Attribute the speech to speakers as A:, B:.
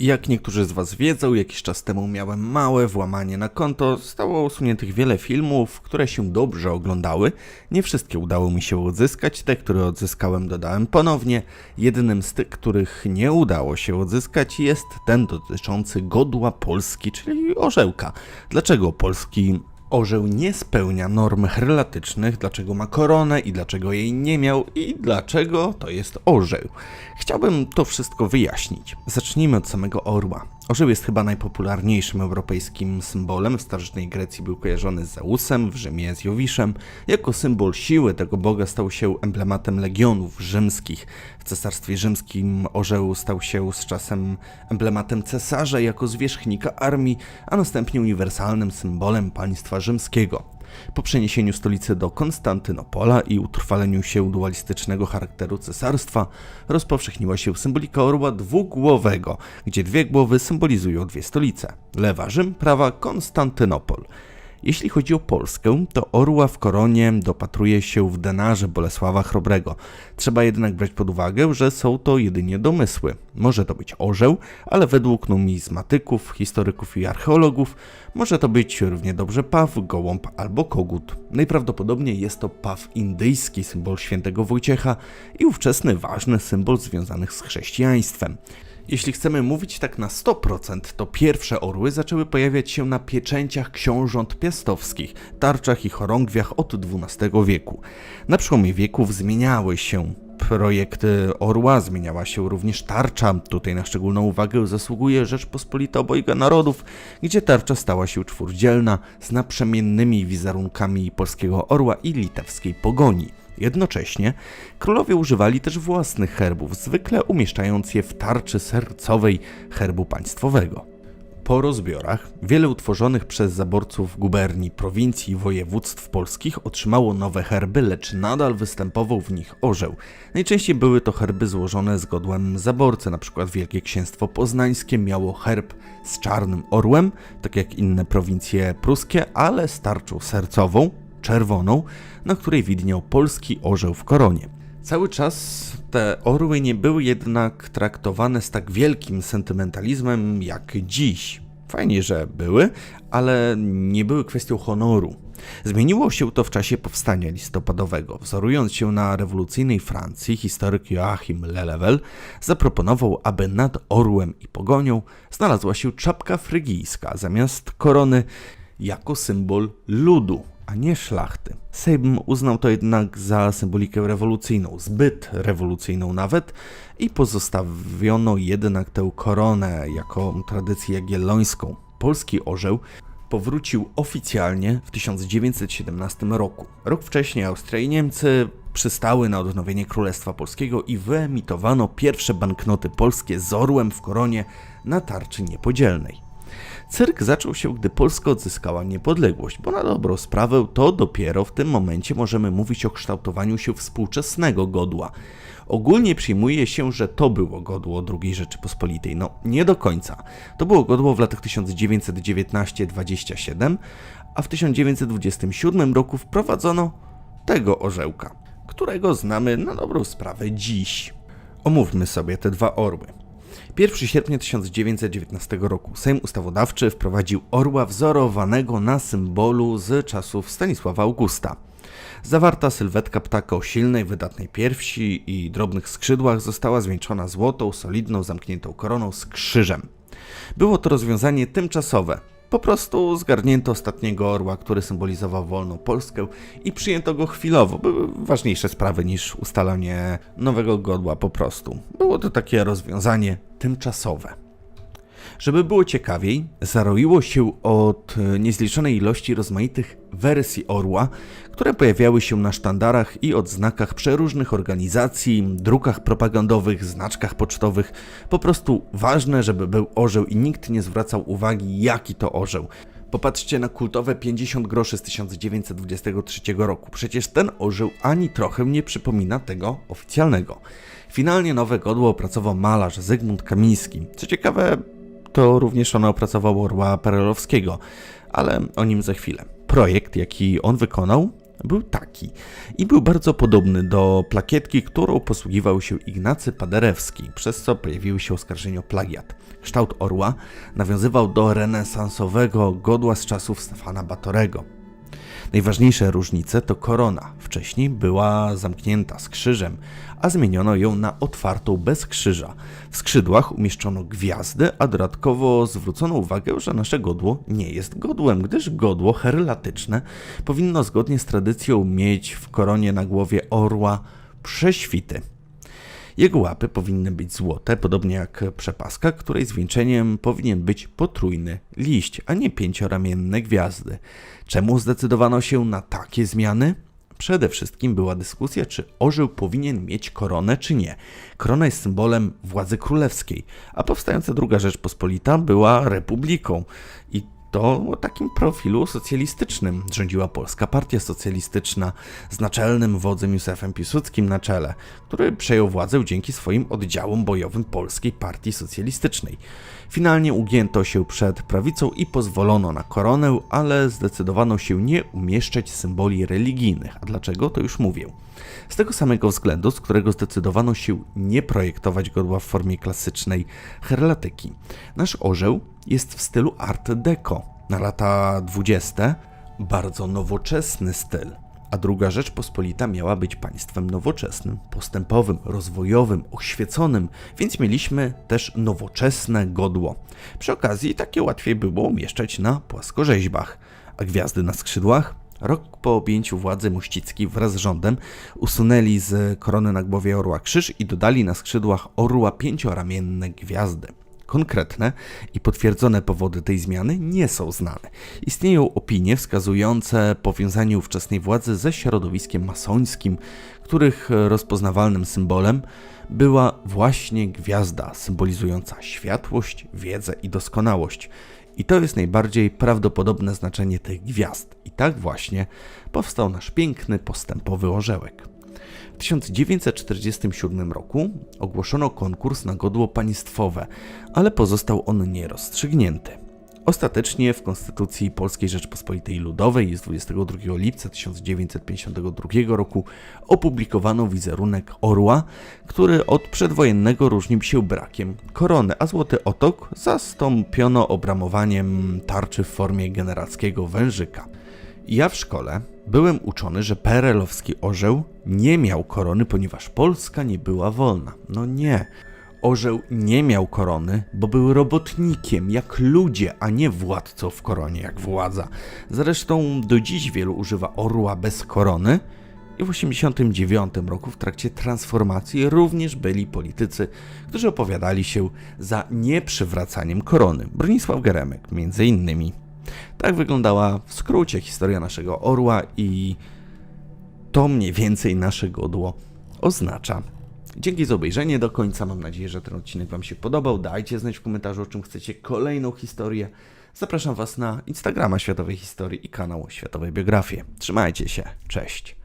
A: Jak niektórzy z Was wiedzą, jakiś czas temu miałem małe włamanie na konto. Zostało usuniętych wiele filmów, które się dobrze oglądały. Nie wszystkie udało mi się odzyskać. Te, które odzyskałem, dodałem ponownie. Jedynym z tych, których nie udało się odzyskać, jest ten dotyczący godła Polski, czyli orzełka. Dlaczego Polski Orzeł nie spełnia norm herlatycznych, dlaczego ma koronę i dlaczego jej nie miał i dlaczego to jest orzeł. Chciałbym to wszystko wyjaśnić. Zacznijmy od samego orła. Orzeł jest chyba najpopularniejszym europejskim symbolem. W starożytnej Grecji był kojarzony z Zeusem, w Rzymie z Jowiszem. Jako symbol siły tego boga stał się emblematem legionów rzymskich. W cesarstwie rzymskim orzeł stał się z czasem emblematem cesarza jako zwierzchnika armii, a następnie uniwersalnym symbolem państwa rzymskiego. Po przeniesieniu stolicy do Konstantynopola i utrwaleniu się dualistycznego charakteru cesarstwa, rozpowszechniła się symbolika orła dwugłowego, gdzie dwie głowy symbolizują dwie stolice: lewa Rzym, prawa Konstantynopol. Jeśli chodzi o Polskę, to orła w koronie dopatruje się w denarze Bolesława Chrobrego. Trzeba jednak brać pod uwagę, że są to jedynie domysły. Może to być orzeł, ale według numizmatyków, historyków i archeologów może to być równie dobrze paw, gołąb albo kogut. Najprawdopodobniej jest to paw indyjski, symbol świętego Wojciecha i ówczesny ważny symbol związany z chrześcijaństwem. Jeśli chcemy mówić tak na 100%, to pierwsze orły zaczęły pojawiać się na pieczęciach książąt piastowskich, tarczach i chorągwiach od XII wieku. Na przełomie wieków zmieniały się projekty orła, zmieniała się również tarcza. Tutaj na szczególną uwagę zasługuje Rzeczpospolita Obojga Narodów, gdzie tarcza stała się czwórdzielna z naprzemiennymi wizerunkami polskiego orła i litewskiej pogoni. Jednocześnie królowie używali też własnych herbów, zwykle umieszczając je w tarczy sercowej herbu państwowego. Po rozbiorach wiele utworzonych przez zaborców guberni, prowincji i województw polskich otrzymało nowe herby, lecz nadal występował w nich orzeł. Najczęściej były to herby złożone z godłem zaborcy, np. Wielkie Księstwo Poznańskie miało herb z czarnym orłem, tak jak inne prowincje pruskie, ale z tarczą sercową, czerwoną, na której widniał polski orzeł w koronie. Cały czas te orły nie były jednak traktowane z tak wielkim sentymentalizmem jak dziś. Fajnie, że były, ale nie były kwestią honoru. Zmieniło się to w czasie powstania listopadowego. Wzorując się na rewolucyjnej Francji, historyk Joachim Lelewel zaproponował, aby nad orłem i pogonią znalazła się czapka frygijska zamiast korony jako symbol ludu, a nie szlachty. Sejm uznał to jednak za symbolikę rewolucyjną, zbyt rewolucyjną nawet, i pozostawiono jednak tę koronę jako tradycję jagiellońską. Polski orzeł powrócił oficjalnie w 1917 roku. Rok wcześniej Austria i Niemcy przystały na odnowienie Królestwa Polskiego i wyemitowano pierwsze banknoty polskie z orłem w koronie na tarczy niepodzielnej. Cyrk zaczął się, gdy Polska odzyskała niepodległość, bo na dobrą sprawę to dopiero w tym momencie możemy mówić o kształtowaniu się współczesnego godła. Ogólnie przyjmuje się, że to było godło II Rzeczypospolitej. No, nie do końca. To było godło w latach 1919-27, a w 1927 roku wprowadzono tego orzełka, którego znamy na dobrą sprawę dziś. Omówmy sobie te dwa orły. 1 sierpnia 1919 roku Sejm Ustawodawczy wprowadził orła wzorowanego na symbolu z czasów Stanisława Augusta. Zawarta sylwetka ptaka o silnej, wydatnej piersi i drobnych skrzydłach została zwieńczona złotą, solidną, zamkniętą koroną z krzyżem. Było to rozwiązanie tymczasowe. Po prostu zgarnięto ostatniego orła, który symbolizował wolną Polskę i przyjęto go chwilowo. Były ważniejsze sprawy niż ustalanie nowego godła po prostu. Było to takie rozwiązanie tymczasowe. Żeby było ciekawiej, zaroiło się od niezliczonej ilości rozmaitych wersji orła, które pojawiały się na sztandarach i odznakach przeróżnych organizacji, drukach propagandowych, znaczkach pocztowych. Po prostu ważne, żeby był orzeł i nikt nie zwracał uwagi, jaki to orzeł. Popatrzcie na kultowe 50 groszy z 1923 roku. Przecież ten orzeł ani trochę nie przypomina tego oficjalnego. Finalnie nowe godło opracował malarz Zygmunt Kamiński. Co ciekawe, to również on opracował orła Perelowskiego, ale o nim za chwilę. Projekt, jaki on wykonał, był taki i był bardzo podobny do plakietki, którą posługiwał się Ignacy Paderewski, przez co pojawiły się oskarżenia o plagiat. Kształt orła nawiązywał do renesansowego godła z czasów Stefana Batorego. Najważniejsze różnice to korona. Wcześniej była zamknięta z krzyżem, a zmieniono ją na otwartą bez krzyża. W skrzydłach umieszczono gwiazdy, a dodatkowo zwrócono uwagę, że nasze godło nie jest godłem, gdyż godło herelatyczne powinno zgodnie z tradycją mieć w koronie na głowie orła prześwity. Jego łapy powinny być złote, podobnie jak przepaska, której zwieńczeniem powinien być potrójny liść, a nie pięcioramienne gwiazdy. Czemu zdecydowano się na takie zmiany? Przede wszystkim była dyskusja, czy orzeł powinien mieć koronę, czy nie. Korona jest symbolem władzy królewskiej, a powstająca druga Rzeczpospolita była republiką. I to o takim profilu socjalistycznym rządziła Polska Partia Socjalistyczna z naczelnym wodzem Józefem Piłsudskim na czele, który przejął władzę dzięki swoim oddziałom bojowym Polskiej Partii Socjalistycznej. Finalnie ugięto się przed prawicą i pozwolono na koronę, ale zdecydowano się nie umieszczać symboli religijnych. A dlaczego? To już mówię. Z tego samego względu, z którego zdecydowano się nie projektować godła w formie klasycznej herlatyki. Nasz orzeł jest w stylu Art Deco. Na lata 20. bardzo nowoczesny styl. A druga Rzeczpospolita miała być państwem nowoczesnym, postępowym, rozwojowym, oświeconym, więc mieliśmy też nowoczesne godło. Przy okazji takie łatwiej było umieszczać na płaskorzeźbach. A gwiazdy na skrzydłach? Rok po objęciu władzy Mościcki wraz z rządem usunęli z korony na głowie orła krzyż i dodali na skrzydłach orła pięcioramienne gwiazdy. Konkretne i potwierdzone powody tej zmiany nie są znane. Istnieją opinie wskazujące powiązanie ówczesnej władzy ze środowiskiem masońskim, których rozpoznawalnym symbolem była właśnie gwiazda symbolizująca światłość, wiedzę i doskonałość. I to jest najbardziej prawdopodobne znaczenie tych gwiazd. I tak właśnie powstał nasz piękny, postępowy orzełek. W 1947 roku ogłoszono konkurs na godło państwowe, ale pozostał on nierozstrzygnięty. Ostatecznie w Konstytucji Polskiej Rzeczpospolitej Ludowej z 22 lipca 1952 roku opublikowano wizerunek orła, który od przedwojennego różnił się brakiem korony, a złoty otok zastąpiono obramowaniem tarczy w formie generackiego wężyka. Ja w szkole byłem uczony, że perelowski orzeł nie miał korony, ponieważ Polska nie była wolna. No nie. Orzeł nie miał korony, bo był robotnikiem, jak ludzie, a nie władcą w koronie, jak władza. Zresztą do dziś wielu używa orła bez korony. I w 1989 roku w trakcie transformacji również byli politycy, którzy opowiadali się za nieprzywracaniem korony. Bronisław Geremek, między innymi. Tak wyglądała w skrócie historia naszego orła i to mniej więcej nasze godło oznacza. Dzięki za obejrzenie do końca. Mam nadzieję, że ten odcinek Wam się podobał. Dajcie znać w komentarzu, o czym chcecie kolejną historię. Zapraszam Was na Instagrama Światowej Historii i kanał Światowej Biografii. Trzymajcie się. Cześć.